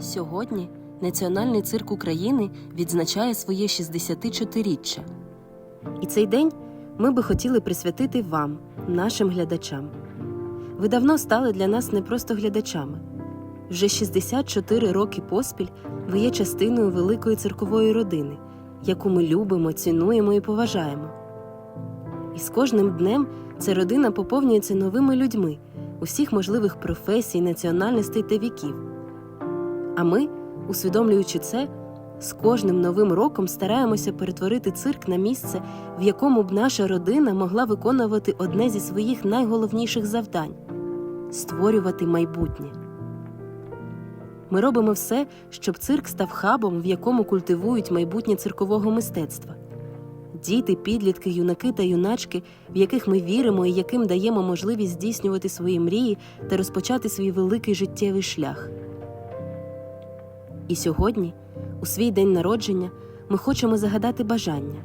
Сьогодні Національний цирк України відзначає своє 64-річчя. І цей день ми би хотіли присвятити вам, нашим глядачам. Ви давно стали для нас не просто глядачами. Вже 64 роки поспіль ви є частиною великої циркової родини, яку ми любимо, цінуємо і поважаємо. І з кожним днем ця родина поповнюється новими людьми усіх можливих професій, національностей та віків. А ми, усвідомлюючи це, з кожним новим роком стараємося перетворити цирк на місце, в якому б наша родина могла виконувати одне зі своїх найголовніших завдань створювати майбутнє. Ми робимо все, щоб цирк став хабом, в якому культивують майбутнє циркового мистецтва. Діти, підлітки, юнаки та юначки, в яких ми віримо і яким даємо можливість здійснювати свої мрії та розпочати свій великий життєвий шлях. І сьогодні, у свій день народження, ми хочемо загадати бажання,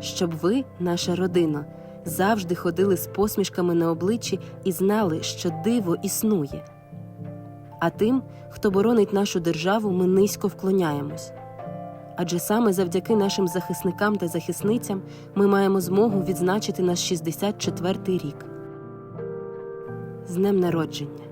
щоб ви, наша родина, завжди ходили з посмішками на обличчі і знали, що диво існує. А тим, хто боронить нашу державу, ми низько вклоняємось. Адже саме завдяки нашим захисникам та захисницям ми маємо змогу відзначити наш 64-й рік. З днем народження!